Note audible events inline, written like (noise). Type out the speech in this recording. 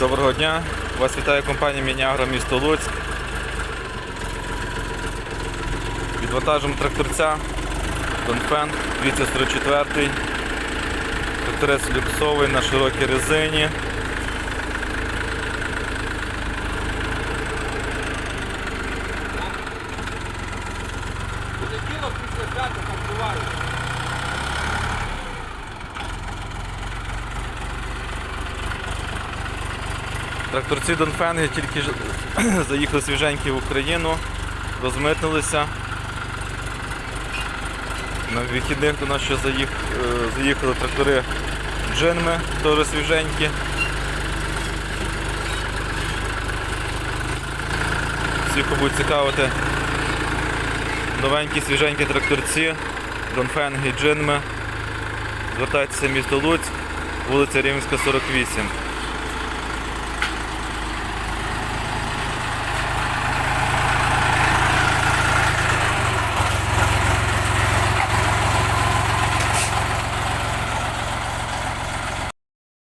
Доброго дня. Вас вітає компанія Мінягра місто Луцьк. Відвантажимо тракторця Донфен 244. Тракторець люксовий на широкій резині. Понеділок після свята буває. Тракторці Донфенги тільки (clears throat) заїхали свіженькі в Україну, розмитнилися. На вихідних до нас ще заїх, е, заїхали трактори джинми, теж свіженькі. Всіх, буде цікавити новенькі свіженькі тракторці, Донфенги, джинми. Звертайтеся місто Луцьк, вулиця Рівненська, 48.